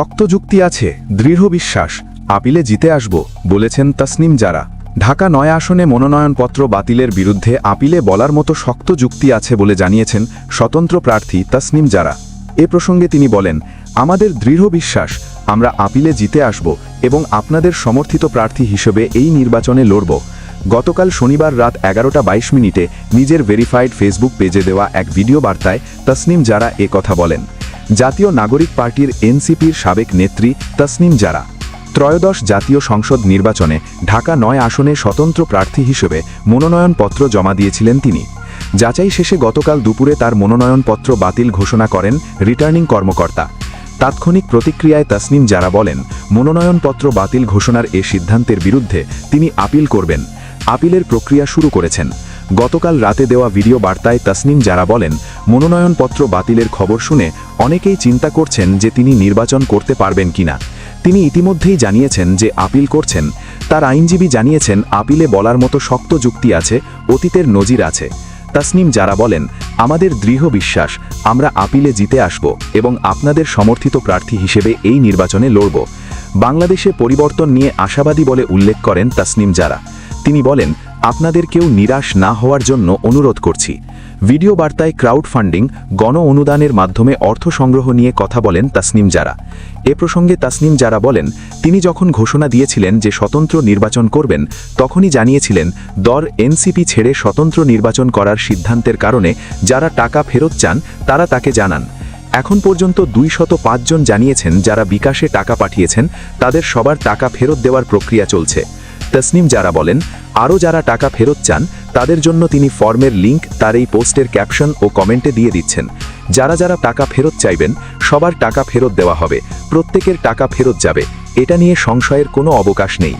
শক্ত যুক্তি আছে, দৃঢ় বিশ্বাস, আপিলে জিতে আসব, বলেছেন তসনিম জারা। ঢাকা নয় আসনে মনোনয়নপত্র বাতিলের বিরুদ্ধে আপিলে বলার মতো শক্ত যুক্তি আছে বলে জানিয়েছেন স্বতন্ত্র প্রার্থী তসনিম জারা। এ প্রসঙ্গে তিনি বলেন, আমাদের দৃঢ় বিশ্বাস, আমরা আপিলে জিতে আসব এবং আপনাদের সমর্থিত প্রার্থী হিসেবে এই নির্বাচনে লড়ব। গতকাল শনিবার রাত এগারোটা বাইশ মিনিটে নিজের ভেরিফাইড ফেসবুক পেজে দেওয়া এক ভিডিও বার্তায় তসনিম জারা এ কথা বলেন। জাতীয় নাগরিক পার্টির এনসিপির সাবেক নেত্রী তসনিম জারা। ত্রয়োদশ জাতীয় সংসদ নির্বাচনে ঢাকা নয় আসনে স্বতন্ত্র প্রার্থী হিসেবে মনোনয়নপত্র জমা দিয়েছিলেন তিনি। যাচাই শেষে গতকাল দুপুরে তার মনোনয়নপত্র বাতিল ঘোষণা করেন রিটার্নিং কর্মকর্তা। তাৎক্ষণিক প্রতিক্রিয়ায় তাসনিম যারা বলেন, মনোনয়নপত্র বাতিল ঘোষণার এ সিদ্ধান্তের বিরুদ্ধে তিনি আপিল করবেন। আপিলের প্রক্রিয়া শুরু করেছেন। গতকাল রাতে দেওয়া ভিডিও বার্তায় তাসনিম যারা বলেন, মনোনয়নপত্র বাতিলের খবর শুনে অনেকেই চিন্তা করছেন যে তিনি নির্বাচন করতে পারবেন কিনা। তিনি ইতিমধ্যেই জানিয়েছেন যে আপিল করছেন। তার আইনজীবী জানিয়েছেন, আপিলে বলার মতো শক্ত যুক্তি আছে, অতীতের নজির আছে। তাসনিম যারা বলেন, আমাদের দৃঢ় বিশ্বাস, আমরা আপিলে জিতে আসব এবং আপনাদের সমর্থিত প্রার্থী হিসেবে এই নির্বাচনে লড়ব। বাংলাদেশে পরিবর্তন নিয়ে আশাবাদী বলে উল্লেখ করেন তাসনিম যারা তিনি বলেন আপনাদের কেউ নিরাশ না হওয়ার জন্য অনুরোধ করছি। ভিডিও বার্তায় ক্রাউড ফান্ডিং গণ অনুদানের মাধ্যমে অর্থ সংগ্রহ নিয়ে কথা বলেন তাসনিম যারা এ প্রসঙ্গে তাসনিম যারা বলেন, তিনি যখন ঘোষণা দিয়েছিলেন যে স্বতন্ত্র নির্বাচন করবেন, তখনই জানিয়েছিলেন, দর এনসিপি ছেড়ে স্বতন্ত্র নির্বাচন করার সিদ্ধান্তের কারণে যারা টাকা ফেরত চান, তারা তাকে জানান। এখন পর্যন্ত দুই শত জন জানিয়েছেন, যারা বিকাশে টাকা পাঠিয়েছেন, তাদের সবার টাকা ফেরত দেওয়ার প্রক্রিয়া চলছে। তসনিম যারা বলেন, আরও যারা টাকা ফেরত চান, তাদের জন্য তিনি ফর্মের লিঙ্ক তার এই পোস্টের ক্যাপশন ও কমেন্টে দিয়ে দিচ্ছেন। যারা যারা টাকা ফেরত চাইবেন, সবার টাকা ফেরত দেওয়া হবে, প্রত্যেকের টাকা ফেরত যাবে, এটা নিয়ে সংশয়ের কোনো অবকাশ নেই।